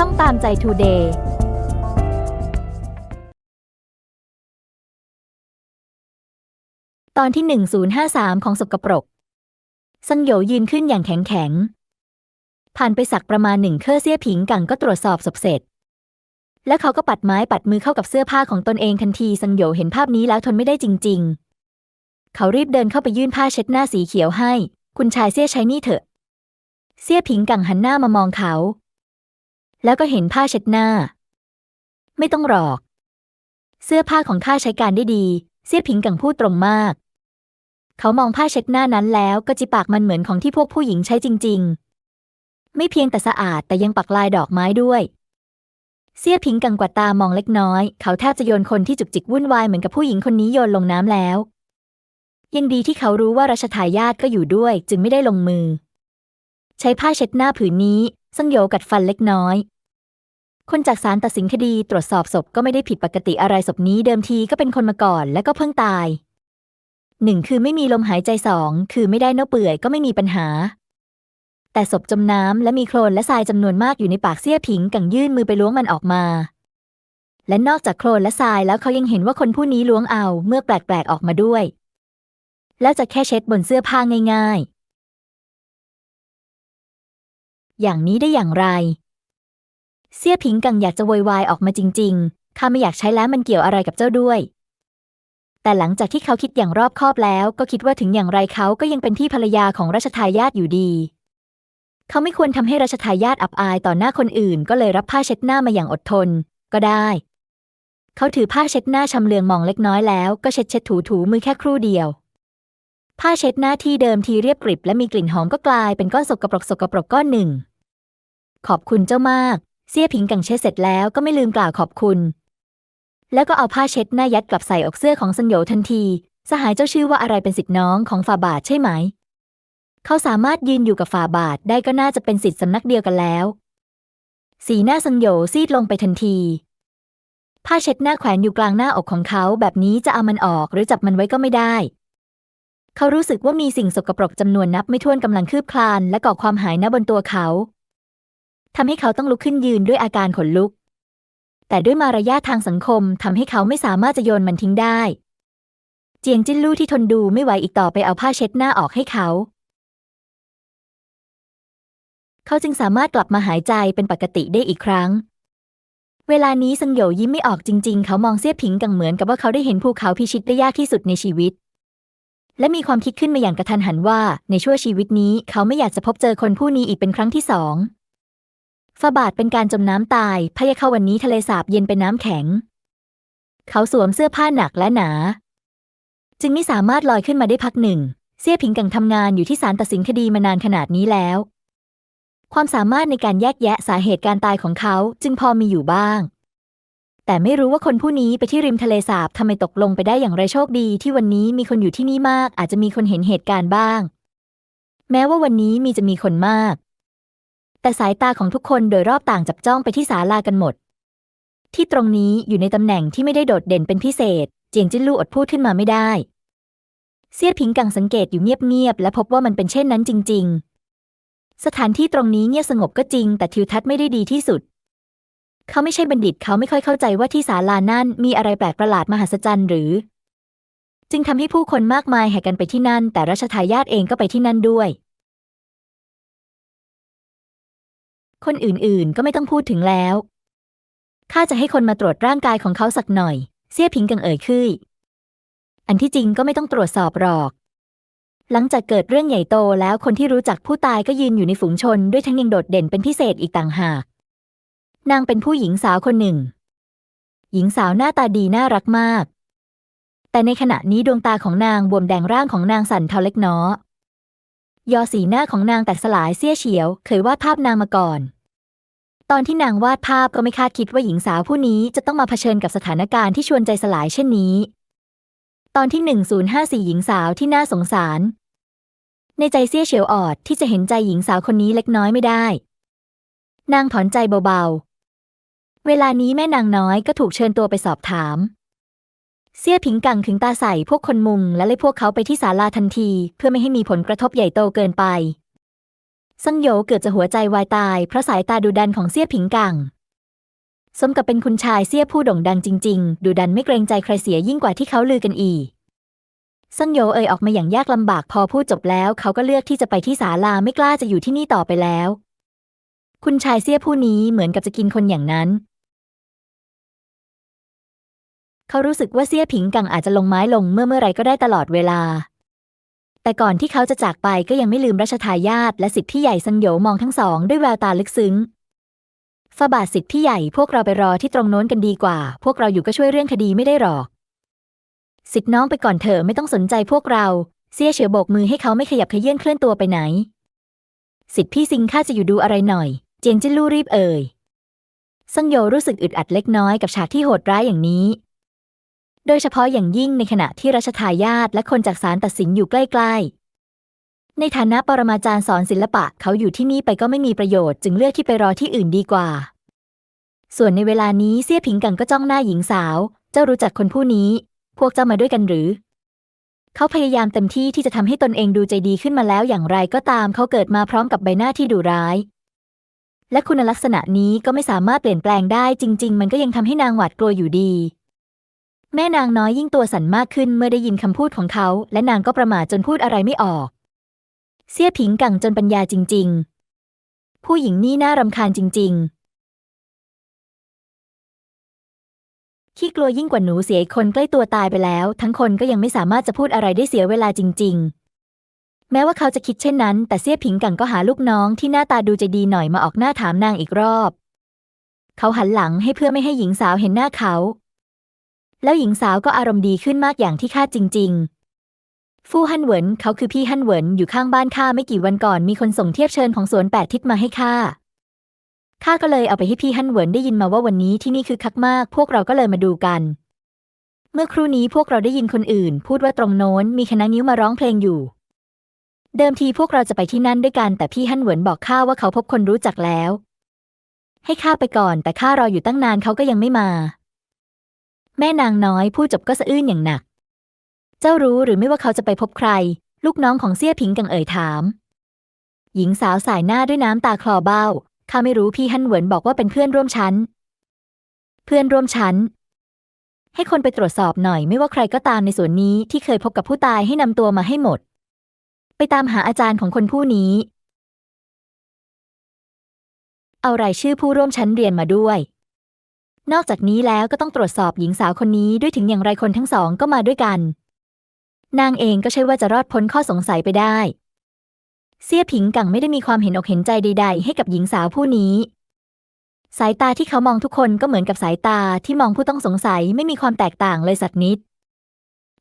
ช่องตามใจทูเดย์ตอนที่ 1053 ของสกปรกซังโยยืนขึ้นอย่างแข็งแข็ง ผ่านไปสักประมาณหนึ่งเครื่อเสี้ยผิงกังก็ตรวจสอบศพเสร็จ และเขาก็ปัดไม้ปัดมือเข้ากับเสื้อผ้าของตนเองทันทีซังโยเห็นภาพนี้แล้วทนไม่ได้จริง ๆ เขารีบเดินเข้าไปยื่นผ้าเช็ดหน้าสีเขียวให้ คุณชายเสี้ยใช้นี่เถอะ เสี้ยผิงกังหันหน้ามามองเขา แล้วก็เห็นผ้าเช็ดหน้า ไม่ต้องหรอก เสื้อผ้าของข้าใช้การได้ดี เสี้ยผิงกังพูดตรงมาก เขามองผ้าเช็ดหน้านั้นแล้วก็จิปากมันเหมือนของที่พวกผู้หญิงใช้จริง ๆ ไม่เพียงแต่สะอาดแต่ยังปักลายดอกไม้ด้วย เสี้ยผิงกังกว่าตามองเล็กน้อย เขาแทบจะโยนคนที่จุกจิกวุ่นวายเหมือนกับผู้หญิงคนนี้โยนลงน้ำแล้วยังดีที่เขารู้ว่ารัชทายาทก็อยู่ด้วยจึงไม่ได้ลงมือ ใช้ผ้าเช็ดหน้าผืนนี้ซังโยกัดฟันเล็กน้อย คนจากศาลตัดสินคดีตรวจสอบศพก็ไม่ได้ผิดปกติอะไรศพนี้เดิมทีก็เป็นคนมาก่อน และก็เพิ่งตายหนึ่งคือไม่มีลมหายใจสองคือไม่ได้เน่าเปื่อยก็ไม่มีปัญหา แต่ศพจมน้ำและมีโคลนและทรายจำนวนมากอยู่ในปากเสี้ยผิงกังยื่นมือไปล้วงมันออกมา และนอกจากโคลนและทรายแล้วเขายังเห็นว่าคนผู้นี้ล้วงเอาเมื่อแปลกๆออกมาด้วย แล้วจะแค่เช็ดบนเสื้อผ้าง่าย ๆ อย่างนี้ได้อย่างไร เสี่ยผิงกังอยากจะโวยวายออกมาจริง ๆ ข้าไม่อยากใช้แล้วมันเกี่ยวอะไรกับเจ้าด้วย แต่หลังจากที่เขาคิดอย่างรอบคอบแล้วก็คิดว่าถึงอย่างไรเขาก็ยังเป็นที่ภรรยาของรัชทายาทอยู่ดี เขาไม่ควรทำให้รัชทายาทอับอายต่อหน้าคนอื่น ก็เลยรับผ้าเช็ดหน้ามาอย่างอดทน ก็ได้ เขาถือผ้าเช็ดหน้าชำเลืองมองเล็กน้อยแล้วก็เช็ดเช็ดถูถูมือแค่ครู่เดียวผ้าเช็ดหน้าที่เดิมทีเรียบกริบและมีกลิ่นหอมก็กลายเป็นก้อนสกปรกสกปรกก้อนหนึ่ง ขอบคุณเจ้ามาก เสี่ยผิงกังเช็ดเสร็จแล้วก็ไม่ลืมกล่าวขอบคุณ แล้วก็เอาผ้าเช็ดหน้ายัดกลับใส่อกเสื้อของสัญโยทันที สหายเจ้าชื่อว่าอะไรเป็นสิทธิน้องของฝ่าบาทใช่ไหม เขาสามารถยืนอยู่กับฝ่าบาทได้ก็น่าจะเป็นสิทธิสำนักเดียวกันแล้ว สีหน้าสัญโยซีดลงไปทันที ผ้าเช็ดหน้าแขวนอยู่กลางหน้าอกของเขาแบบนี้จะเอามันออกหรือจับมันไว้ก็ไม่ได้เขารู้สึกว่ามีสิ่งสกปรกจำนวนนับไม่ถ้วนกำลังคืบคลานและก่อความหายหน้าบนตัวเขา ทำให้เขาต้องลุกขึ้นยืนด้วยอาการขนลุก แต่ด้วยมารยาททางสังคมทำให้เขาไม่สามารถจะโยนมันทิ้งได้ เจียงจิ้นลู่ที่ทนดูไม่ไหวอีกต่อไปเอาผ้าเช็ดหน้าออกให้เขา เขาจึงสามารถกลับมาหายใจเป็นปกติได้อีกครั้ง เวลานี้สังโยยิ้มไม่ออกจริง ๆ เขามองเสี้ยผิงกังเหมือนกับว่าเขาได้เห็นภูเขาพิชิตได้ยากที่สุดในชีวิตและมีความคิดขึ้นมาอย่างกระทันหันว่า ในชั่วชีวิตนี้เขาไม่อยากจะพบเจอคนผู้นี้อีกเป็นครั้งที่สอง ฝาบาทเป็นการจมน้ำตาย พยะเขาวันนี้ทะเลสาบเย็นเป็นน้ำแข็ง เขาสวมเสื้อผ้าหนักและหนา จึงไม่สามารถลอยขึ้นมาได้พักหนึ่ง เสี่ยผิงกังทำงานอยู่ที่ศาลตัดสินคดีมานานขนาดนี้แล้ว ความสามารถในการแยกแยะสาเหตุการตายของเขาจึงพอมีอยู่บ้าง แต่ไม่รู้ว่าคนผู้นี้ไปที่ริมทะเลสาบทำไมตกลงไปได้อย่างไรโชคดี ที่วันนี้มีคนอยู่ที่นี่มาก อาจจะมีคนเห็นเหตุการณ์บ้าง แม้ว่าวันนี้มีจะมีคนมาก แต่สายตาของทุกคนโดยรอบต่างจับจ้องไปที่ศาลากันหมด ที่ตรงนี้อยู่ในตำแหน่งที่ไม่ได้โดดเด่นเป็นพิเศษ เจียงจิ้นลู่อดพูดขึ้นมาไม่ได้ เสียผิงกังสังเกตอยู่เงียบๆและพบว่ามันเป็นเช่นนั้นจริง ๆ สถานที่ตรงนี้เงียบสงบก็จริง แต่ทิวทัศน์ไม่ได้ดีที่สุด เขาไม่ใช่บัณฑิตเขาไม่ค่อยเข้าใจว่าที่ศาลานั่นมีอะไรแปลกประหลาดมหัศจรรย์หรือ จึงทำให้ผู้คนมากมายแห่กันไปที่นั่น แต่รัชทายาทเองก็ไปที่นั่นด้วย คนอื่นๆ ก็ไม่ต้องพูดถึงแล้ว ข้าจะให้คนมาตรวจร่างกายของเขาสักหน่อย เสี่ยผิงกังเอ่ยขึ้นอันที่จริงก็ไม่ต้องตรวจสอบหรอก หลังจากเกิดเรื่องใหญ่โตแล้วคนที่รู้จักผู้ตายก็ยืนอยู่ในฝูงชนด้วยทั้งยังโดดเด่นเป็นพิเศษอีกต่างหาก นางเป็นผู้หญิงสาวคนหนึ่ง หญิงสาวหน้าตาดีน่ารักมาก แต่ในขณะนี้ดวงตาของนางบวมแดงร่างของนางสั่นเทาเล็กน้อย ยอสีหน้าของนางแตกสลายเสี้ยเฉียว เคยวาดภาพนางมาก่อน ตอนที่นางวาดภาพก็ไม่คาดคิดว่าหญิงสาวผู้นี้จะต้องมาเผชิญกับสถานการณ์ที่ชวนใจสลายเช่นนี้ ตอนที่ 1054 หญิงสาวที่น่าสงสาร ในใจเสี้ยเฉียวออดที่จะเห็นใจหญิงสาวคนนี้เล็กน้อยไม่ได้ นางถอนใจเบาๆ เวลานี้แม่นางน้อยก็ถูกเชิญตัวไปสอบถาม เสี่ยผิงกังถึงตาใส่พวกคนมุงและเลยพวกเขาไปที่ศาลาทันที เพื่อไม่ให้มีผลกระทบใหญ่โตเกินไปซังโยเกือบจะหัวใจวายตายเพราะสายตาดุดันของเซี่ยผิงกังสมกับเป็นคุณชายเซี่ยผู้โด่งดังจริง ๆดุดันไม่เกรงใจใครเสียยิ่งกว่าที่เขาลือกันอีกซังโยเอ่ยออกมาอย่างยากลำบากพอพูดจบแล้ว เขาก็เลือกที่จะไปที่ศาลาไม่กล้าจะอยู่ที่นี่ต่อไปแล้ว คุณชายเซี่ยผู้นี้เหมือนกับจะกินคนอย่างนั้น เขารู้สึกว่าเซี่ยผิงกังอาจจะลงไม้ลงเมื่อเมื่อไรก็ได้ตลอดเวลา แต่ก่อนที่เขาจะจากไปก็ยังไม่ลืมรัชทายาทและสิทธิ์พี่ใหญ่ซังโยมองทั้งสองด้วยแววตาลึกซึ้งฟาบาทสิทธิ์พี่ใหญ่พวกเราไปรอที่ตรงโน้นกันดีกว่า พวกเราอยู่ก็ช่วยเรื่องคดีไม่ได้หรอก สิทธิ์น้องไปก่อนเถอะไม่ต้องสนใจพวกเราเซี่ยเฉียวโบกมือให้เขาไม่ขยับเขยื่อนเคลื่อนตัวไปไหน สิทธิ์พี่ซิงข้าจะอยู่ดูอะไรหน่อย เจียงจิ้นลู่รีบเอ่ยซังโยรู้สึกอึดอัดเล็กน้อยกับฉากที่โหดร้ายอย่างนี้ โดยเฉพาะอย่างยิ่งในขณะที่รัชทายาทและคนจากศาลตัดสินอยู่ใกล้ๆ ในฐานะปรมาจารย์สอนศิลปะเขาอยู่ที่นี่ไปก็ไม่มีประโยชน์จึงเลือกที่ไปรอที่อื่นดีกว่า ส่วนในเวลานี้เซี่ยผิงกังก็จ้องหน้าหญิงสาว เจ้ารู้จักคนผู้นี้ พวกเจ้ามาด้วยกันหรือ เขาพยายามเต็มที่ที่จะทำให้ตนเองดูใจดีขึ้นมาแล้วอย่างไรก็ตามเขาเกิดมาพร้อมกับใบหน้าที่ดุร้าย และคุณลักษณะนี้ก็ไม่สามารถเปลี่ยนแปลงได้จริง ๆ มันก็ยังทำให้นางหวาดกลัวอยู่ดี แม่นางน้อยยิ่งตัวสั่นมากขึ้นเมื่อได้ยินคำพูดของเขา และนางก็ประหม่าจนพูดอะไรไม่ออก เสี้ยผิงกังจนปัญญาจริง ๆ ผู้หญิงนี่น่ารำคาญจริง ๆ ขี้กลัวยิ่งกว่าหนูเสียคนใกล้ตัวตายไปแล้ว ทั้งคนก็ยังไม่สามารถจะพูดอะไรได้เสียเวลาจริง ๆ แม้ว่าเขาจะคิดเช่นนั้น แต่เสี้ยผิงกังก็หาลูกน้องที่หน้าตาดูใจดีหน่อยมาออกหน้าถามนางอีกรอบ เขาหันหลังให้เพื่อไม่ให้หญิงสาวเห็นหน้าเขา แล้วหญิงสาวก็อารมณ์ดีขึ้นมากอย่างที่คาดจริง ๆ ฟู่ฮั่นเหวินเขาคือพี่ฮั่นเหวินอยู่ข้างบ้านข้าไม่กี่วันก่อนมีคนส่งเทียบเชิญของสวนแปดทิศมาให้ข้าข้าก็เลยเอาไปให้พี่ฮั่นเหวินได้ยินมาว่าวันนี้ที่นี่คือคักมาก พวกเราก็เลยมาดูกัน เมื่อครู่นี้พวกเราได้ยินคนอื่น พูดว่าตรงโน้นมีคณะนิ้วมาร้องเพลงอยู่ เดิมทีพวกเราจะไปที่นั่นด้วยกันแต่พี่ฮั่นเหวินบอกข้าว่าเขาพบคนรู้จักแล้ว ให้ข้าไปก่อนแต่ข้ารออยู่ตั้งนานเขาก็ยังไม่มา แม่นางน้อยพูดจบก็สะอื้นอย่างหนัก เจ้ารู้หรือไม่ว่าเขาจะไปพบใคร ลูกน้องของเซี่ยผิงกังเอ่ยถาม หญิงสาวสายหน้าด้วยน้ำตาคลอเบ้า ข้าไม่รู้พี่ฮั่นเหวินบอกว่าเป็นเพื่อนร่วมชั้น เพื่อนร่วมชั้น ให้คนไปตรวจสอบหน่อยไม่ว่าใครก็ตามในสวนนี้ที่เคยพบกับผู้ตายให้นำตัวมาให้หมด ไปตามหาอาจารย์ของคนผู้นี้ เอารายชื่อผู้ร่วมชั้นเรียนมาด้วย นอกจากนี้แล้วก็ต้องตรวจสอบหญิงสาวคนนี้ด้วยถึงอย่างไรคนทั้งสองก็มาด้วยกัน นางเองก็ใช่ว่าจะรอดพ้นข้อสงสัยไปได้เซี่ยผิงกังไม่ได้มีความเห็นอกเห็นใจใด ๆ ให้กับหญิงสาวผู้นี้ สายตาที่เขามองทุกคนก็เหมือนกับสายตาที่มองผู้ต้องสงสัยไม่มีความแตกต่างเลยสักนิด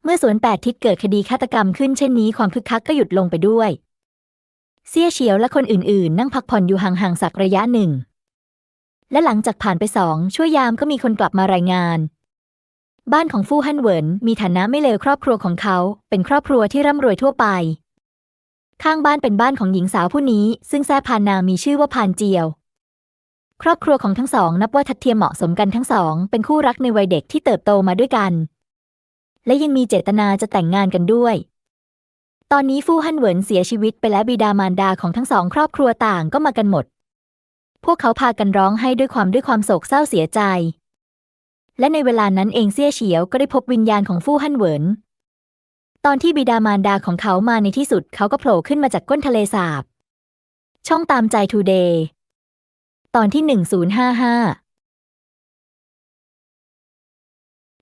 เมื่อสวนแปดทิศเกิดคดีฆาตกรรมขึ้นเช่นนี้ความคึกคักก็หยุดลงไปด้วยเซี่ยเฉียวและคนอื่นๆ นั่งพักผ่อนอยู่ห่างๆสักระยะหนึ่ง และหลังจากผ่านไปสองชั่วยามก็มีคนกลับมารายงาน บ้านของฟู่ฮั่นเหวินมีฐานะไม่เลวครอบครัวของเขา เป็นครอบครัวที่ร่ำรวยทั่วไป ข้างบ้านเป็นบ้านของหญิงสาวผู้นี้ ซึ่งแซ่พานนางมีชื่อว่าพานเจียว ครอบครัวของทั้งสอง นับว่าทัดเทียมเหมาะสมกันทั้งสอง เป็นคู่รักในวัยเด็กที่เติบโตมาด้วยกัน และยังมีเจตนาจะแต่งงานกันด้วยตอนนี้ฟู่ฮั่นเหวินเสียชีวิตไปแล้วบิดามารดาของทั้งสองครอบครัวต่างก็มากันหมด พวกเขาพากันร้องให้ด้วยความด้วยความโศกเศร้าเสียใจ และในเวลานั้นเองเซี่ยเฉียวก็ได้พบวิญญาณของฟู่ฮั่นเหวิน ตอนที่บิดามารดาของเขามาในที่สุดเขาก็โผล่ขึ้นมาจากก้นทะเลสาบ ช่องตามใจทูเดย์ ตอนที่หนึ่งศูนย์ห้าห้า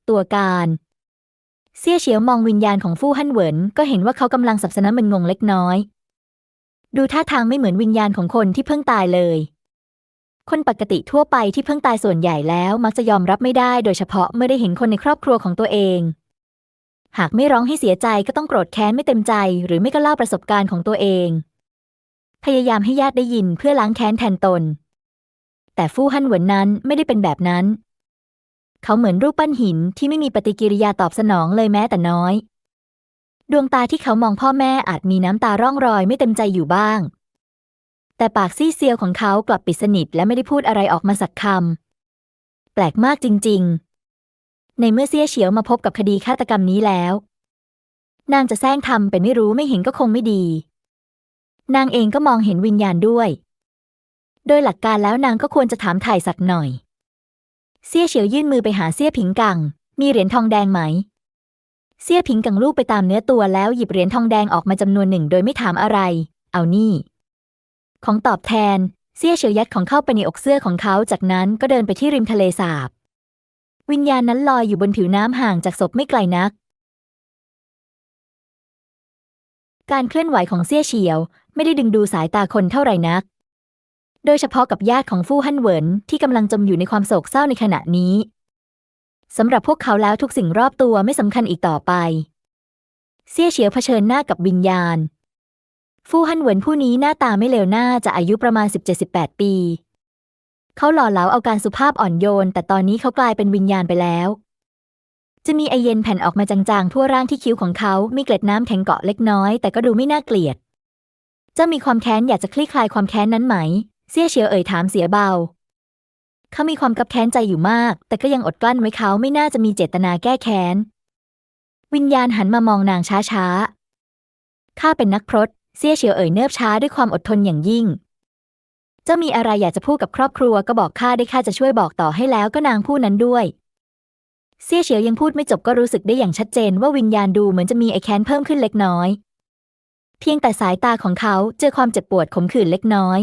ตัวการเซี่ยเฉียวมองวิญญาณของฟู่ฮั่นเหวินก็เห็นว่าเขากำลังสับสนมึนงงเล็กน้อย ดูท่าทางไม่เหมือนวิญญาณของคนที่เพิ่งตายเลย คนปกติทั่วไปที่เพิ่งตายส่วนใหญ่แล้วมักจะยอมรับไม่ได้โดยเฉพาะเมื่อได้เห็นคนในครอบครัวของตัวเอง หากไม่ร้องให้เสียใจก็ต้องโกรธแค้นไม่เต็มใจ หรือไม่ก็เล่าประสบการณ์ของตัวเอง พยายามให้ญาติได้ยินเพื่อล้างแค้นแทนตน แต่ฟู่ฮั่นเหวินนั้นไม่ได้เป็นแบบนั้น เขาเหมือนรูปปั้นหินที่ไม่มีปฏิกิริยาตอบสนองเลยแม้แต่น้อย ดวงตาที่เขามองพ่อแม่อาจมีน้ำตาร่องรอยไม่เต็มใจอยู่บ้าง แต่ปากซี่เซียวของเขากลับปิดสนิทและไม่ได้พูดอะไรออกมาสักคำ แปลกมากจริง ๆ ในเมื่อเซี่ยเฉียวมาพบกับคดีฆาตกรรมนี้แล้ว นางจะแซงทำเป็นไม่รู้ไม่เห็นก็คงไม่ดี นางเองก็มองเห็นวิญญาณด้วย โดยหลักการแล้วนางก็ควรจะถามถ่ายสักหน่อย เซี่ยเฉียวยื่นมือไปหาเซี่ยผิงกัง มีเหรียญทองแดงไหม เซี่ยผิงกังลูบไปตามเนื้อตัวแล้วหยิบเหรียญทองแดงออกมาจำนวนหนึ่งโดยไม่ถามอะไร เอานี่ ของตอบแทนเซี่ยเฉียวยัดของเข้าไปในอกเสื้อของเขา จากนั้นก็เดินไปที่ริมทะเลสาบ วิญญาณนั้นลอยอยู่บนผิวน้ำห่างจากศพไม่ไกลนัก การเคลื่อนไหวของเซี่ยเฉียว ไม่ได้ดึงดูสายตาคนเท่าไหร่นัก โดยเฉพาะกับญาติของฟู่ฮั่นเหวินที่กำลังจมอยู่ในความโศกเศร้าในขณะนี้สำหรับพวกเขาแล้วทุกสิ่งรอบตัวไม่สำคัญอีกต่อไปเซี่ยเฉียวเผชิญหน้ากับวิญญาณ ฟู่ฮั่นเหวินผู้นี้หน้าตาไม่เลวหน้าจะอายุประมาณ 17-18 ปี เขาหล่อเหลาเอาการสุภาพอ่อนโยน แต่ตอนนี้เขากลายเป็นวิญญาณไปแล้ว จะมีไอเย็นแผ่นออกมาจางๆ ทั่วร่างที่คิ้วของเขา มีเกล็ดน้ำแข็งเกาะเล็กน้อย แต่ก็ดูไม่น่าเกลียด เจ้ามีความแค้นอยากจะคลี่คลายความแค้นนั้นไหมเซี่ยเฉียวเอ่ยถามเสียเบา เขามีความกับแค้นใจอยู่มาก แต่ก็ยังอดกลั้นไว้เขาไม่น่าจะมีเจตนาแก้แค้น วิญญาณหันมามองนางช้าๆข้าเป็นนักพรต เซี่ยเฉียวเอ่ยเนิบช้าด้วยความอดทนอย่างยิ่ง เจ้ามีอะไรอยากจะพูดกับครอบครัวก็บอกข้าได้ข้าจะช่วยบอกต่อให้แล้วก็นางผู้นั้นด้วย เซี่ยเฉียวยังพูดไม่จบก็รู้สึกได้อย่างชัดเจนว่าวิญญาณดูเหมือนจะมีไอแค้นเพิ่มขึ้นเล็กน้อย เพียงแต่สายตาของเขาเจอความเจ็บปวดขมขื่นเล็กน้อย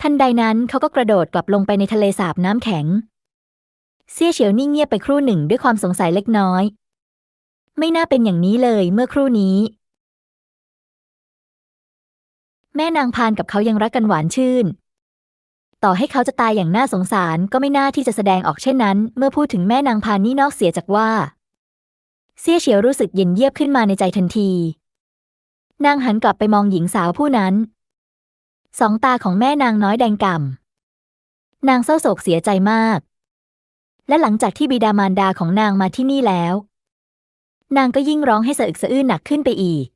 ทันใดนั้นเขาก็กระโดดกลับลงไปในทะเลสาบน้ำแข็ง เซี่ยเฉียวนิ่งเงียบไปครู่หนึ่งด้วยความสงสัยเล็กน้อย ไม่น่าเป็นอย่างนี้เลยเมื่อครู่นี้ แม่นางพานกับเขายังรักกันหวานชื่น ต่อให้เขาจะตายอย่างน่าสงสารก็ไม่น่าที่จะแสดงออกเช่นนั้น เมื่อพูดถึงแม่นางพานนี่นอกเสียจากว่าเซี่ยเฉียวรู้สึกเย็นเยียบขึ้นมาในใจทันที นางหันกลับไปมองหญิงสาวผู้นั้น สองตาของแม่นางน้อยแดงก่ำนางเศร้าโศกเสียใจมาก และหลังจากที่บิดามารดาของนางมาที่นี่แล้ว นางก็ยิ่งร้องให้สะอึกสะอื้นหนักขึ้นไปอีก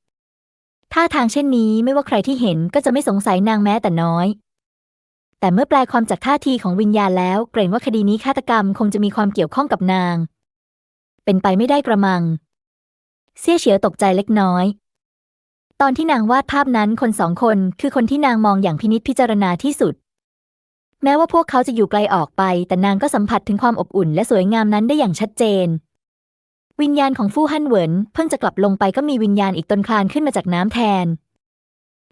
ท่าทางเช่นนี้ไม่ว่าใครที่เห็นก็จะไม่สงสัยนางแม้แต่น้อย แต่เมื่อแปลความจากท่าทีของวิญญาณแล้ว เกรงว่าคดีนี้ฆาตกรรมคงจะมีความเกี่ยวข้องกับนาง เป็นไปไม่ได้กระมัง เสี่ยเฉียวตกใจเล็กน้อย ตอนที่นางวาดภาพนั้นคนสองคนคือคนที่นางมองอย่างพินิจพิจารณาที่สุด แม้ว่าพวกเขาจะอยู่ไกลออกไป แต่นางก็สัมผัสถึงความอบอุ่นและสวยงามนั้นได้อย่างชัดเจน วิญญาณของฟู่ฮั่นเหวินเพิ่งจะกลับลงไปก็มีวิญญาณอีกตนคลานขึ้นมาจากน้ำแทน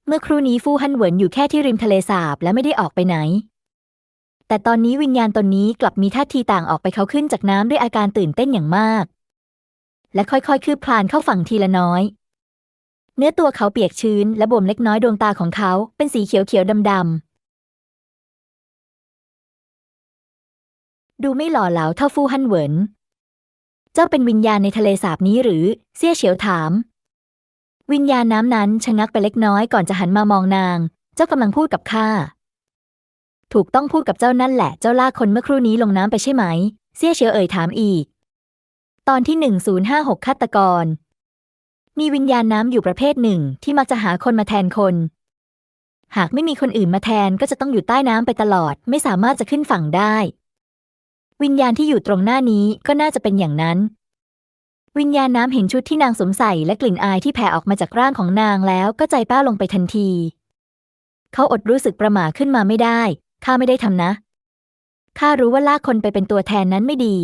เมื่อครู่นี้ฟู่ฮั่นเหวินอยู่แค่ที่ริมทะเลสาบและไม่ได้ออกไปไหน แต่ตอนนี้วิญญาณตนนี้กลับมีท่าทีต่างออกไปเขาขึ้นจากน้ำด้วยอาการตื่นเต้นอย่างมาก และค่อยๆ คืบคลานเข้าฝั่งทีละน้อย เนื้อตัวเขาเปียกชื้น และบวมเล็กน้อยดวงตาของเขาเป็นสีเขียวๆดำๆดูไม่หล่อเหลาเท่าฟู่ฮั่นเหวิน เจ้าเป็นวิญญาณในทะเลสาบนี้หรือเซี่ยเฉียวถาม วิญญาณน้ำนั้นชะงักไปเล็กน้อยก่อนจะหันมามองนาง เจ้ากำลังพูดกับข้า ถูกต้องพูดกับเจ้านั่นแหละ เจ้าลากคนเมื่อครู่นี้ลงน้ำไปใช่ไหมเซี่ยเฉียวเอ่ยถามอีก ตอนที่หนึ่งศูนย์ห้าหกฆาตกร มีวิญญาณน้ำอยู่ประเภทหนึ่งที่มักจะหาคนมาแทนคน หากไม่มีคนอื่นมาแทนก็จะต้องอยู่ใต้น้ำไปตลอด ไม่สามารถจะขึ้นฝั่งได้ วิญญาณที่อยู่ตรงหน้านี้ก็น่าจะเป็นอย่างนั้น วิญญาณน้ำเห็นชุดที่นางสวมใส่และกลิ่นอายที่แผ่ออกมาจากร่างของนางแล้วก็ใจป้าลงไปทันที เขาอดรู้สึกประหม่าขึ้นมาไม่ได้ข้าไม่ได้ทำนะข้ารู้ว่าลากคนไปเป็นตัวแทนนั้นไม่ดี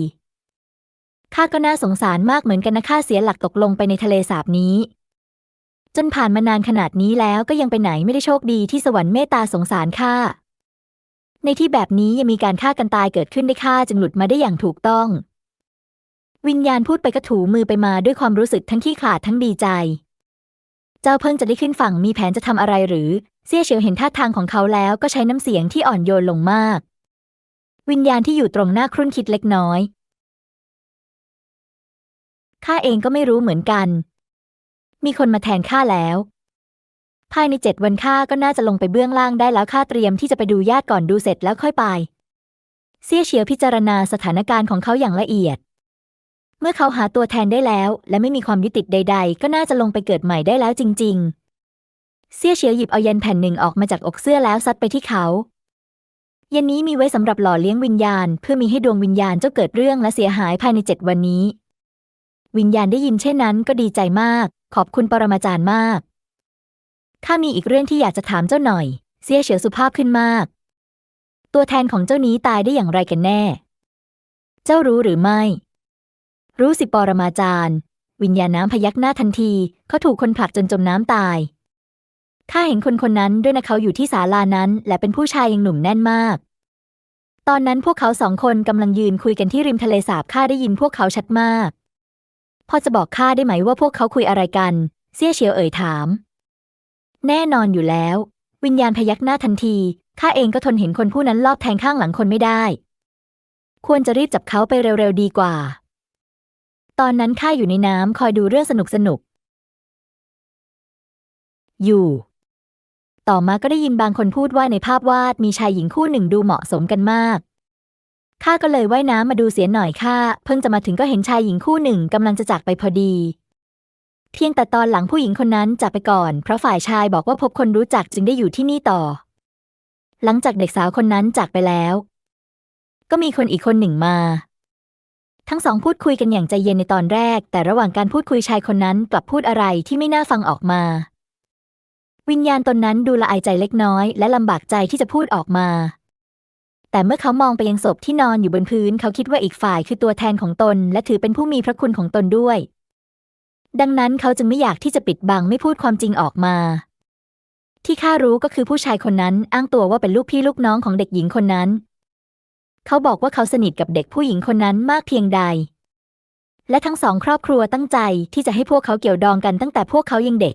ข้าก็น่าสงสารมากเหมือนกันนะข้าเสียหลักตกลงไปในทะเลสาบนี้ จนผ่านมานานขนาดนี้แล้วก็ยังไปไหนไม่ได้โชคดีที่สวรรค์เมตตาสงสารข้า ในที่แบบนี้ยังมีการฆ่ากันตายเกิดขึ้นได้ข้าจึงหลุดมาได้อย่างถูกต้อง วิญญาณพูดไปกระถูมือไปมาด้วยความรู้สึกทั้งขี้ขลาดทั้งดีใจ เจ้าเพิ่งจะได้ขึ้นฝั่งมีแผนจะทำอะไรหรือเซี่ยเฉียวเห็นท่าทางของเขาแล้วก็ใช้น้ำเสียงที่อ่อนโยนลงมาก วิญญาณที่อยู่ตรงหน้าครุ่นคิดเล็กน้อยข้าเองก็ไม่รู้เหมือนกัน มีคนมาแทนข้าแล้ว ภายในเจ็ดวันข้าก็น่าจะลงไปเบื้องล่างได้แล้วข้าเตรียมที่จะไปดูญาติก่อนดูเสร็จแล้วค่อยไปเซี่ยเฉียวพิจารณาสถานการณ์ของเขาอย่างละเอียด เมื่อเขาหาตัวแทนได้แล้ว และไม่มีความยึดติดใด ๆ ก็น่าจะลงไปเกิดใหม่ได้แล้วจริง ๆเซี่ยเฉียวหยิบเอาเย็นแผ่นหนึ่งออกมาจากอกเสื้อแล้วซัดไปที่เขาเย็นนี้มีไว้สำหรับหล่อเลี้ยงวิญญาณ เพื่อมีให้ดวงวิญญาณเจ้าเกิดเรื่องและเสียหายภายในเจ็ดวันนี้ วิญญาณได้ยินเช่นนั้นก็ดีใจมาก ขอบคุณปรมาจารย์มาก ข้ามีอีกเรื่องที่อยากจะถามเจ้าหน่อย เสียเฉียวสุภาพขึ้นมาก ตัวแทนของเจ้านี้ตายได้อย่างไรกันแน่ เจ้ารู้หรือไม่ รู้สิปรมาจารย์ วิญญาณน้ำพยักหน้าทันที เขาถูกคนผลักจนจมน้ำตาย ข้าเห็นคนคนนั้นด้วยนะเขาอยู่ที่ศาลานั้น และเป็นผู้ชายยังหนุ่มแน่นมาก ตอนนั้นพวกเขาสองคนกำลังยืนคุยกันที่ริมทะเลสาบข้าได้ยินพวกเขาชัดมาก พอจะบอกข้าได้ไหมว่าพวกเขาคุยอะไรกันเซี่ยเฉียวเอ่ยถาม แน่นอนอยู่แล้ว วิญญาณพยักหน้าทันที ข้าเองก็ทนเห็นคนผู้นั้นลอบแทงข้างหลังคนไม่ได้ ควรจะรีบจับเขาไปเร็วๆดีกว่า ตอนนั้นข้าอยู่ในน้ำคอยดูเรื่องสนุกสนุกๆอยู่ ต่อมาก็ได้ยินบางคนพูดว่าในภาพวาดมีชายหญิงคู่หนึ่งดูเหมาะสมกันมากข้าก็เลยว่ายน้ำมาดูเสียหน่อยข้าเพิ่งจะมาถึงก็เห็นชายหญิงคู่หนึ่งกำลังจะจากไปพอดี เพียงแต่ตอนหลังผู้หญิงคนนั้นจากไปก่อน เพราะฝ่ายชายบอกว่าพบคนรู้จักจึงได้อยู่ที่นี่ต่อ หลังจากเด็กสาวคนนั้นจากไปแล้ว ก็มีคนอีกคนหนึ่งมา ทั้งสองพูดคุยกันอย่างใจเย็นในตอนแรก แต่ระหว่างการพูดคุยชายคนนั้นกลับพูดอะไรที่ไม่น่าฟังออกมา วิญญาณตนนั้นดูละอายใจเล็กน้อย และลำบากใจที่จะพูดออกมา แต่เมื่อเขามองไปยังศพที่นอนอยู่บนพื้น เขาคิดว่าอีกฝ่ายคือตัวแทนของตน และถือเป็นผู้มีพระคุณของตนด้วย ดังนั้นเขาจึงไม่อยากที่จะปิดบังไม่พูดความจริงออกมา ที่ข้ารู้ก็คือผู้ชายคนนั้นอ้างตัวว่าเป็นลูกพี่ลูกน้องของเด็กหญิงคนนั้น เขาบอกว่าเขาสนิทกับเด็กผู้หญิงคนนั้นมากเพียงใด และทั้งสองครอบครัวตั้งใจที่จะให้พวกเขาเกี่ยวดองกันตั้งแต่พวกเขายังเด็ก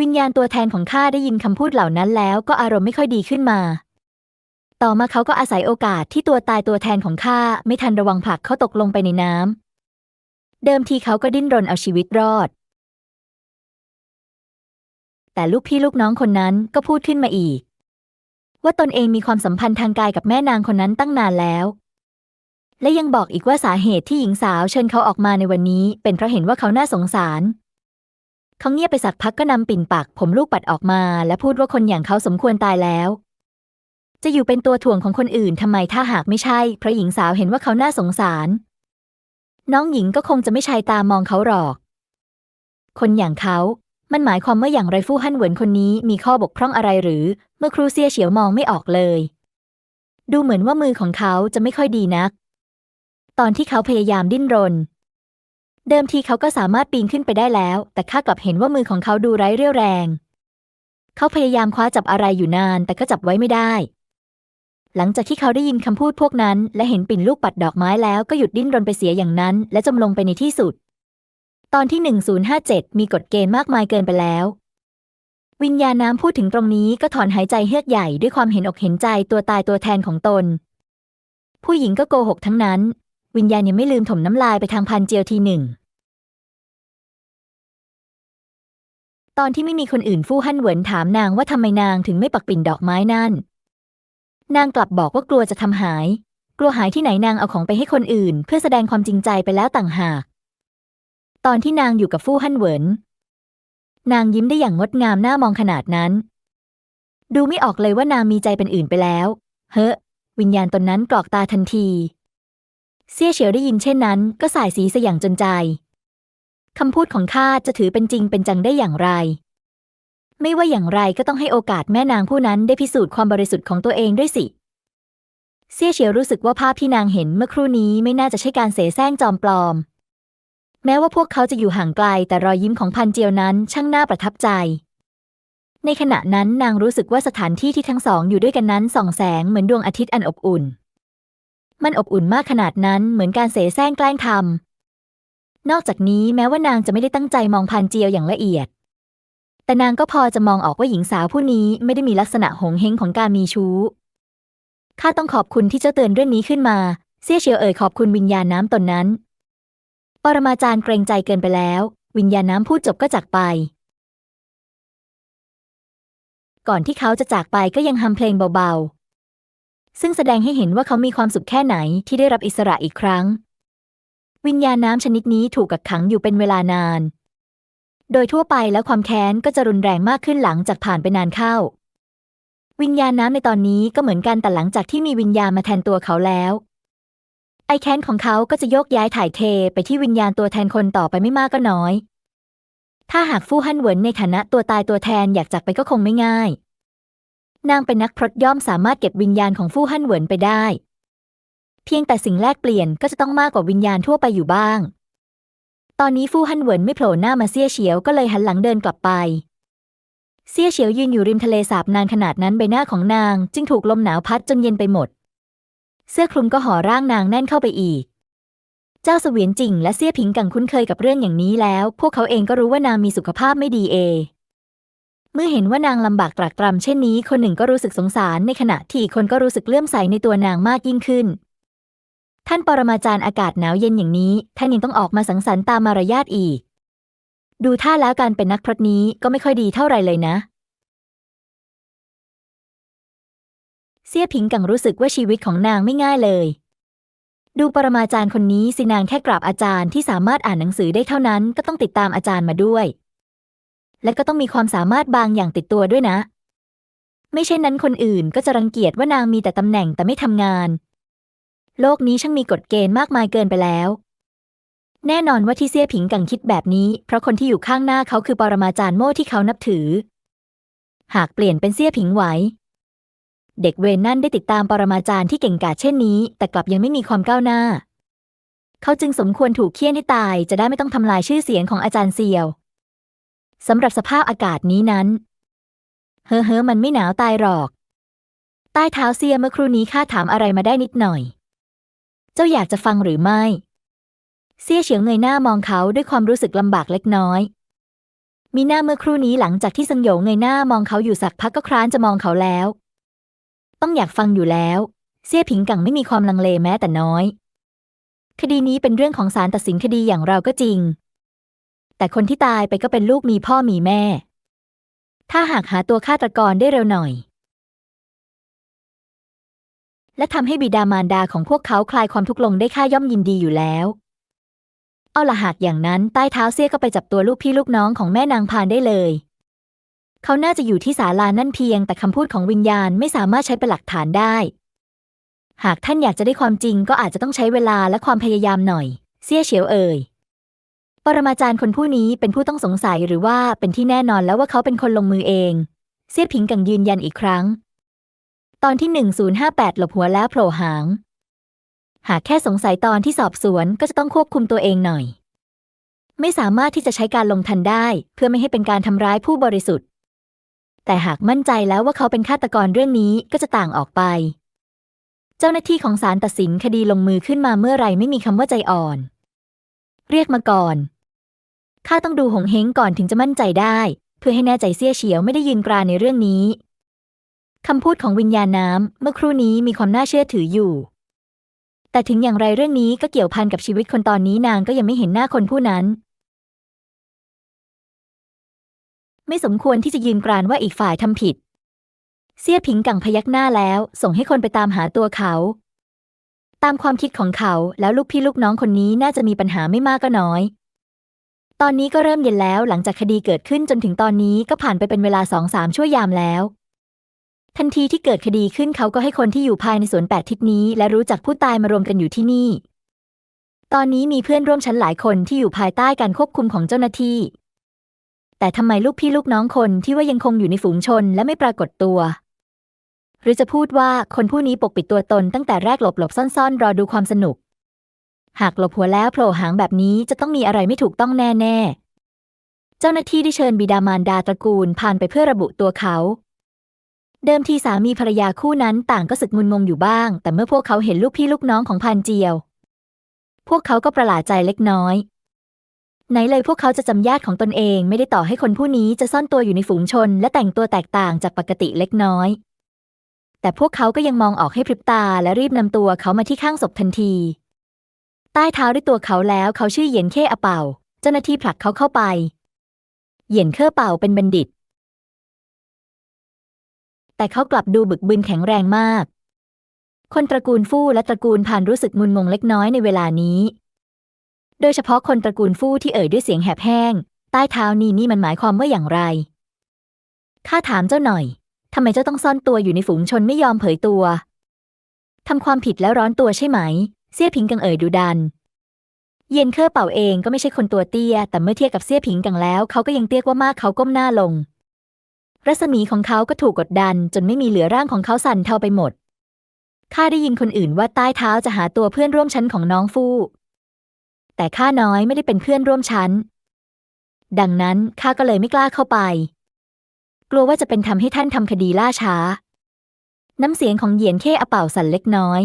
วิญญาณตัวแทนของข้าได้ยินคำพูดเหล่านั้นแล้วก็อารมณ์ไม่ค่อยดีขึ้นมา ต่อมาเขาก็อาศัยโอกาสที่ตัวตายตัวแทนของข้าไม่ทันระวังผลักเขาตกลงไปในน้ำ เดิมทีเขาก็ดิ้นรนเอาชีวิตรอด แต่ลูกพี่ลูกน้องคนนั้นก็พูดขึ้นมาอีก ว่าตนเองมีความสัมพันธ์ทางกายกับแม่นางคนนั้นตั้งนานแล้ว และยังบอกอีกว่าสาเหตุที่หญิงสาวเชิญเขาออกมาในวันนี้ เป็นเพราะเห็นว่าเขาน่าสงสารเขาเงียบไปสักพักก็นำปิ่นปากผมลูกปัดออกมา และพูดว่าคนอย่างเขาสมควรตายแล้ว จะอยู่เป็นตัวถ่วงของคนอื่นทำไมถ้าหากไม่ใช่เพราะหญิงสาวเห็นว่าเขาน่าสงสาร น้องหญิงก็คงจะไม่ชายตามองเขาหรอก คนอย่างเขา มันหมายความว่าอย่างไรฟู่ฮั่นเหวินคนนี้มีข้อบกพร่องอะไรหรือ เมื่อครูเซียเฉียวมองไม่ออกเลย ดูเหมือนว่ามือของเขาจะไม่ค่อยดีนัก ตอนที่เขาพยายามดิ้นรน เดิมทีเขาก็สามารถปีนขึ้นไปได้แล้ว แต่ข้ากลับเห็นว่ามือของเขาดูไร้เรี่ยวแรง เขาพยายามคว้าจับอะไรอยู่นานแต่ก็จับไว้ไม่ได้ หลังจากที่เขาได้ยินคำพูดพวกนั้น และเห็นปิ่นลูกปัดดอกไม้แล้วก็หยุดดิ้นรนไปเสียอย่างนั้น และจมลงไปในที่สุด ตอนที่ 1057 มีกฎเกณฑ์มากมายเกินไปแล้ว วิญญาณน้ำพูดถึงตรงนี้ก็ถอนหายใจเฮือกใหญ่ด้วยความเห็นอกเห็นใจตัวตายตัวแทนของตน ผู้หญิงก็โกหกทั้งนั้น วิญญาณยังไม่ลืมถมน้ำลายไปทางพันเจียวทีหนึ่งตอนที่ไม่มีคนอื่นฟู่ฮั่นเหวินถามนางว่าทำไมนางถึงไม่ปักปิ่นดอกไม้นั่น นางกลับบอกว่ากลัวจะทำหาย กลัวหายที่ไหนนางเอาของไปให้คนอื่น เพื่อแสดงความจริงใจไปแล้วต่างหาก ตอนที่นางอยู่กับฟู่ฮั่นเหวิน นางยิ้มได้อย่างงดงามน่ามองขนาดนั้น ดูไม่ออกเลยว่านางมีใจเป็นอื่นไปแล้ว เฮ้อวิญญาณตนนั้นกรอกตาทันทีเซี่ยเฉียวได้ยินเช่นนั้น ก็สายสีสอย่างจนใจคำพูดของข้าจะถือเป็นจริงเป็นจังได้อย่างไร ไม่ว่าอย่างไรก็ต้องให้โอกาสแม่นางผู้นั้นได้พิสูจน์ความบริสุทธิ์ของตัวเองด้วยสิ เซี่ยเฉียวรู้สึกว่าภาพที่นางเห็นเมื่อครู่นี้ไม่น่าจะใช่การเสแสร้งจอมปลอม แม้ว่าพวกเขาจะอยู่ห่างไกลแต่รอยยิ้มของพันเจียวนั้นช่างน่าประทับใจ ในขณะนั้นนางรู้สึกว่าสถานที่ที่ทั้งสองอยู่ด้วยกันนั้นส่องแสงเหมือนดวงอาทิตย์อันอบอุ่น มันอบอุ่นมากขนาดนั้นเหมือนการเสแสร้งแกล้งทำนอกจากนี้แม้ว่านางจะไม่ได้ตั้งใจมองพันเจียวอย่างละเอียด แต่นางก็พอจะมองออกว่าหญิงสาวผู้นี้ไม่ได้มีลักษณะหงเฮงของการมีชู้ ข้าต้องขอบคุณที่เจ้าเตือนเรื่องนี้ขึ้นมาเซี่ยเฉียวเอ่ยขอบคุณวิญญาณน้ำตนนั้น ปรมาจารย์เกรงใจเกินไปแล้ว วิญญาณน้ำพูดจบก็จากไป ก่อนที่เขาจะจากไปก็ยังฮัมเพลงเบาๆ ซึ่งแสดงให้เห็นว่าเขามีความสุขแค่ไหนที่ได้รับอิสระอีกครั้ง วิญญาณน้ำชนิดนี้ถูกกักขังอยู่เป็นเวลานาน โดยทั่วไปแล้วความแค้นก็จะรุนแรงมากขึ้นหลังจากผ่านไปนานเข้า วิญญาณน้ำในตอนนี้ก็เหมือนกันแต่หลังจากที่มีวิญญาณมาแทนตัวเขาแล้ว ไอแค้นของเขาก็จะโยกย้ายถ่ายเทไปที่วิญญาณตัวแทนคนต่อไปไม่มากก็น้อย ถ้าหากฟู่ฮั่นเหวินในฐานะตัวตายตัวแทนอยากจากไปก็คงไม่ง่าย นางเป็นนักพรตย่อมสามารถเก็บวิญญาณของฟู่ฮั่นเหวินไปได้ เพียงแต่สิ่งแลกเปลี่ยนก็จะต้องมากกว่าวิญญาณทั่วไปอยู่บ้าง ตอนนี้ฟู่ฮั่นเหวินไม่โผล่หน้ามาเซี่ยเฉียวก็เลยหันหลังเดินกลับไปเซี่ยเฉียวยืนอยู่ริมทะเลสาบนานขนาดนั้นใบหน้าของนาง จึงถูกลมหนาวพัดจนเย็นไปหมด เสื้อคลุมก็ห่อร่างนางแน่นเข้าไปอีก เจ้าเสวียนจิงและเซี่ยผิงกังคุ้นเคยกับเรื่องอย่างนี้แล้ว พวกเขาเองก็รู้ว่านางมีสุขภาพไม่ดีเอ เมื่อเห็นว่านางลำบากตรากตรำเช่นนี้ คนหนึ่งก็รู้สึกสงสารในขณะที่อีกคนก็รู้สึกเลื่อมใสในตัวนางมากยิ่งขึ้น ท่านปรมาจารย์อากาศหนาวเย็นอย่างนี้ ท่านยังต้องออกมาสังสรรค์ตามมารยาทอีก ดูท่าแล้วการเป็นนักพรตนี้ก็ไม่ค่อยดีเท่าไรเลยนะเซี่ยผิงกังรู้สึกว่าชีวิตของนางไม่ง่ายเลย ดูปรมาจารย์คนนี้สินางแค่กราบอาจารย์ที่สามารถอ่านหนังสือได้เท่านั้น ก็ต้องติดตามอาจารย์มาด้วย และก็ต้องมีความสามารถบางอย่างติดตัวด้วยนะ ไม่เช่นนั้นคนอื่นก็จะรังเกียจว่านางมีแต่ตำแหน่งแต่ไม่ทำงาน โลกนี้ช่างมีกฎเกณฑ์มากมายเกินไปแล้ว แน่นอนว่าที่เซี่ยผิงกังคิดแบบนี้ เพราะคนที่อยู่ข้างหน้าเขาคือปรมาจารย์โม่ที่เขานับถือ หากเปลี่ยนเป็นเซี่ยผิงไหว เด็กเวนนั่นได้ติดตามปรมาจารย์ที่เก่งกาจเช่นนี้ แต่กลับยังไม่มีความก้าวหน้า เขาจึงสมควรถูกเคี่ยนให้ตาย จะได้ไม่ต้องทำลายชื่อเสียงของอาจารย์เซียวสำหรับสภาพอากาศนี้นั้น เฮ้อเฮ้อมันไม่หนาวตายหรอก ใต้เท้าเซียเมื่อครู่นี้ข้าถามอะไรมาได้นิดหน่อย เจ้าอยากจะฟังหรือไม่ เซี่ยเฉียวเงยหน้ามองเขาด้วยความรู้สึกลำบากเล็กน้อย มีหน้าเมื่อครู่นี้หลังจากที่ซังโยงเงยหน้ามองเขาอยู่สักพักก็คร้านจะมองเขาแล้ว ต้องอยากฟังอยู่แล้ว เซี่ยผิงกังไม่มีความลังเลแม้แต่น้อย คดีนี้เป็นเรื่องของศาลตัดสินคดีอย่างเราก็จริง แต่คนที่ตายไปก็เป็นลูกมีพ่อมีแม่ ถ้าหากหาตัวฆาตกรได้เร็วหน่อย และทำให้บิดามารดาของพวกเขาคลายความทุกข์ลงได้ค่าย่อมยินดีอยู่แล้ว เอาละหากอย่างนั้นใต้เท้าเซี่ยก็ไปจับตัวลูกพี่ลูกน้องของแม่นางพานได้เลย เขาน่าจะอยู่ที่ศาลานั่นเพียงแต่คำพูดของวิญญาณไม่สามารถใช้เป็นหลักฐานได้ หากท่านอยากจะได้ความจริงก็อาจจะต้องใช้เวลาและความพยายามหน่อยเซี่ยเฉียวเอ่ยปรมาจารย์คนผู้นี้เป็นผู้ต้องสงสัยหรือว่าเป็นที่แน่นอนแล้วว่าเขาเป็นคนลงมือเองเซี่ยผิงกังยืนยันอีกครั้ง ตอนที่ 1058 หลบหัวแล้วโผล่หาง หากแค่สงสัยตอนที่สอบสวนก็จะต้องควบคุมตัวเองหน่อย ไม่สามารถที่จะใช้การลงทันได้ เพื่อไม่ให้เป็นการทำร้ายผู้บริสุทธิ์ แต่หากมั่นใจแล้วว่าเขาเป็นฆาตกรเรื่องนี้ก็จะต่างออกไป เจ้าหน้าที่ของศาลตัดสินคดีลงมือขึ้นมาเมื่อไรไม่มีคำว่าใจอ่อน เรียกมาก่อนข้าต้องดูหงเฮงก่อนถึงจะมั่นใจได้ เพื่อให้แน่ใจเสี้ยเฉียวไม่ได้ยืนกรานในเรื่องนี้ คำพูดของวิญญาณน้ำเมื่อครู่นี้มีความน่าเชื่อถืออยู่ แต่ถึงอย่างไรเรื่องนี้ก็เกี่ยวพันกับชีวิตคนตอนนี้นางก็ยังไม่เห็นหน้าคนผู้นั้น ไม่สมควรที่จะยืนกรานว่าอีกฝ่ายทำผิด เสี้ยผิงกังพยักหน้าแล้ว ส่งให้คนไปตามหาตัวเขา ตามความคิดของเขาแล้วลูกพี่ลูกน้องคนนี้น่าจะมีปัญหาไม่มากก็น้อย ตอนนี้ก็เริ่มเย็นแล้วหลังจากคดีเกิดขึ้นจนถึงตอนนี้ก็ผ่านไปเป็นเวลาสองสามชั่วยามแล้ว ทันทีที่เกิดคดีขึ้นเขาก็ให้คนที่อยู่ภายในสวนแปดทิศนี้ และรู้จักผู้ตายมารวมกันอยู่ที่นี่ ตอนนี้มีเพื่อนร่วมชั้นหลายคนที่อยู่ภายใต้การควบคุมของเจ้าหน้าที่ แต่ทำไมลูกพี่ลูกน้องคนที่ว่ายังคงอยู่ในฝูงชนและไม่ปรากฏตัว หรือจะพูดว่าคนผู้นี้ปกปิดตัวตนตั้งแต่แรกหลบหลบซ่อนๆ รอดูความสนุก หากหลบหัวแล้วโผล่หางแบบนี้จะต้องมีอะไรไม่ถูกต้องแน่ๆ เจ้าหน้าที่ได้เชิญบิดามารดาตระกูลผ่านไปเพื่อระบุตัวเขา เดิมทีสามีภรรยาคู่นั้นต่างก็สึกงุนงงอยู่บ้าง แต่เมื่อพวกเขาเห็นลูกพี่ลูกน้องของพานเจียว พวกเขาก็ประหลาดใจเล็กน้อย ไหนเลยพวกเขาจะจำญาติของตนเองไม่ได้ต่อให้คนผู้นี้จะซ่อนตัวอยู่ในฝูงชน และแต่งตัวแตกต่างจากปกติเล็กน้อย แต่พวกเขาก็ยังมองออกให้พริบตาและรีบนำตัวเขามาที่ข้างศพทันที ใต้เท้าด้วยตัวเขาแล้วเขาชื่อเหยียนเข้อเป่า เจ้าหน้าที่ผลักเขาเข้าไป เหยียนเคอเป่าเป็นบัณฑิต แต่เขากลับดูบึกบึนแข็งแรงมาก คนตระกูลฟู่และตระกูลพานรู้สึกงุนงงเล็กน้อยในเวลานี้ โดยเฉพาะคนตระกูลฟู่ที่เอ่ยด้วยเสียงแหบแห้ง ใต้เท้านี่นี่มันหมายความว่าอย่างไร ข้าถามเจ้าหน่อยทำไมเจ้าต้องซ่อนตัวอยู่ในฝูงชนไม่ยอมเผยตัวทำความผิดแล้วร้อนตัวใช่ไหม เสี่ยผิงกังเอ่ยดูดัน เย็นเคอร์เป่าเองก็ไม่ใช่คนตัวเตี้ย แต่เมื่อเทียบกับเสี่ยผิงกังแล้ว เขาก็ยังเตี้ยกว่ามากเขาก้มหน้าลง รัศมีของเขาก็ถูกกดดัน จนไม่มีเหลือร่างของเขาสั่นเทาไปหมด ข้าได้ยินคนอื่นว่าใต้เท้าจะหาตัวเพื่อนร่วมชั้นของน้องฟู่ แต่ข้าน้อยไม่ได้เป็นเพื่อนร่วมชั้น ดังนั้นข้าก็เลยไม่กล้าเข้าไป กลัวว่าจะเป็นทำให้ท่านทำคดีล่าช้า น้ำเสียงของเหยียนเข้อเป่าสั่นเล็กน้อย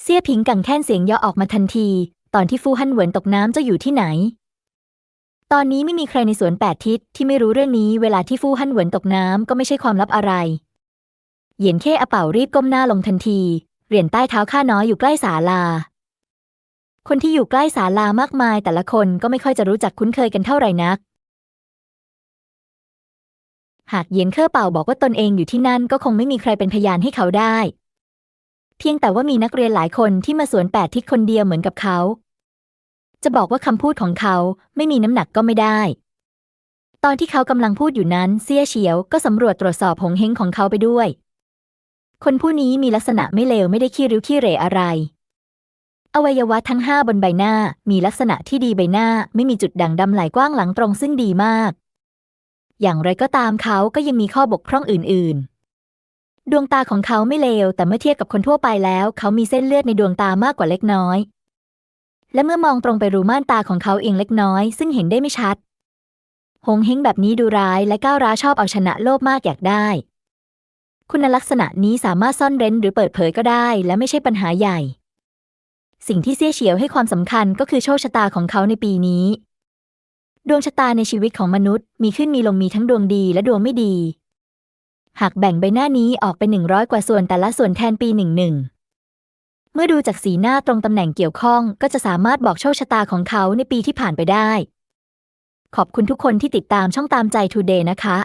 เสี่ยผิงกังแค่นเสียงย่อออกมาทันที ตอนที่ฟู่ฮั่นเหวินตกน้ำจะอยู่ที่ไหน ตอนนี้ไม่มีใครในสวนแปดทิศที่ไม่รู้เรื่องนี้เวลาที่ฟู่ฮั่นเหวินตกน้ำก็ไม่ใช่ความลับอะไร เหยียนเข้อเป่ารีบก้มหน้าลงทันที เหรียญใต้เท้าข้าน้อยอยู่ใกล้ศาลา คนที่อยู่ใกล้ศาลามากมายแต่ละคนก็ไม่ค่อยจะรู้จักคุ้นเคยกันเท่าไหร่นัก หากเหยียนเค่อเป่าบอกว่าตนเองอยู่ที่นั่นก็คงไม่มีใครเป็นพยานให้เขาได้ เพียงแต่ว่ามีนักเรียนหลายคนที่มาสวนแปดทิศคนเดียวเหมือนกับเขา จะบอกว่าคำพูดของเขาไม่มีน้ำหนักก็ไม่ได้ ตอนที่เขากำลังพูดอยู่นั้นเซี่ยเฉียวก็สำรวจตรวจสอบหงเฮงของเขาไปด้วยคนผู้นี้มีลักษณะไม่เลวไม่ได้ขี้ริ้วขี้เหร่อะไร อวัยวะทั้งห้าบนใบหน้ามีลักษณะที่ดีใบหน้าไม่มีจุดด่างดำไหลกว้างหลังตรงซึ่งดีมาก อย่างไรก็ตามเขาก็ยังมีข้อบกพร่องอื่น ๆ ดวงตาของเขาไม่เลวแต่เมื่อเทียบกับคนทั่วไปแล้ว เขามีเส้นเลือดในดวงตามากกว่าเล็กน้อย และเมื่อมองตรงไปรูม่านตาของเขาเองเล็กน้อย ซึ่งเห็นได้ไม่ชัด หงเฮงแบบนี้ดูร้ายและก้าวร้าวชอบเอาชนะโลภมากอยากได้ คุณลักษณะนี้สามารถซ่อนเร้นหรือเปิดเผยก็ได้ และไม่ใช่ปัญหาใหญ่ สิ่งที่เสี่ยเฉียวให้ความสำคัญก็คือโชคชะตาของเขาในปีนี้ ดวงชะตาในชีวิตของมนุษย์ มีขึ้นมีลงมีทั้งดวงดีและดวงไม่ดี หากแบ่งใบหน้านี้ออกเป็นหนึ่งร้อยกว่าส่วนแต่ละส่วนแทนปีหนึ่งหนึ่ง เมื่อดูจากสีหน้าตรงตำแหน่งเกี่ยวข้อง ก็จะสามารถบอกโชคชะตาของเขาในปีที่ผ่านไปได้ ขอบคุณทุกคนที่ติดตามช่องตามใจ Today นะคะ